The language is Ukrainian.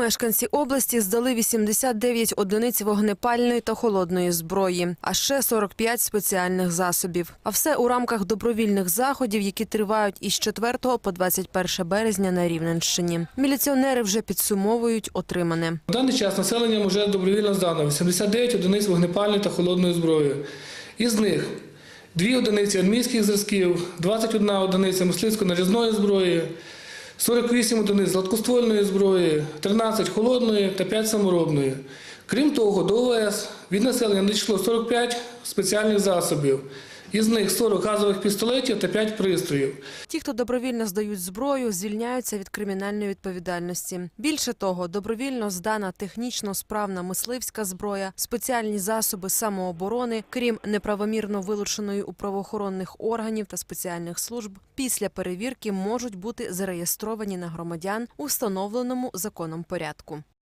Мешканці області здали 89 одиниць вогнепальної та холодної зброї, а ще 45 спеціальних засобів. А все у рамках добровільних заходів, які тривають із 4 по 21 березня на Рівненщині. Міліціонери вже підсумовують отримане. На даний час населенням вже добровільно здано 89 одиниць вогнепальної та холодної зброї. Із них 2 одиниці армійських зразків, 21 одиниця мисливсько-нарізної зброї, 48 одиниць гладкоствольної зброї, 13 холодної та 5 саморобної. Крім того, до ОВС від населення надійшло 45 спеціальних засобів. Із них 40 газових пістолетів та 5 пристроїв. Ті, хто добровільно здають зброю, звільняються від кримінальної відповідальності. Більше того, добровільно здана технічно справна мисливська зброя, спеціальні засоби самооборони, крім неправомірно вилученої у правоохоронних органів та спеціальних служб, після перевірки можуть бути зареєстровані на громадян у встановленому законом порядку.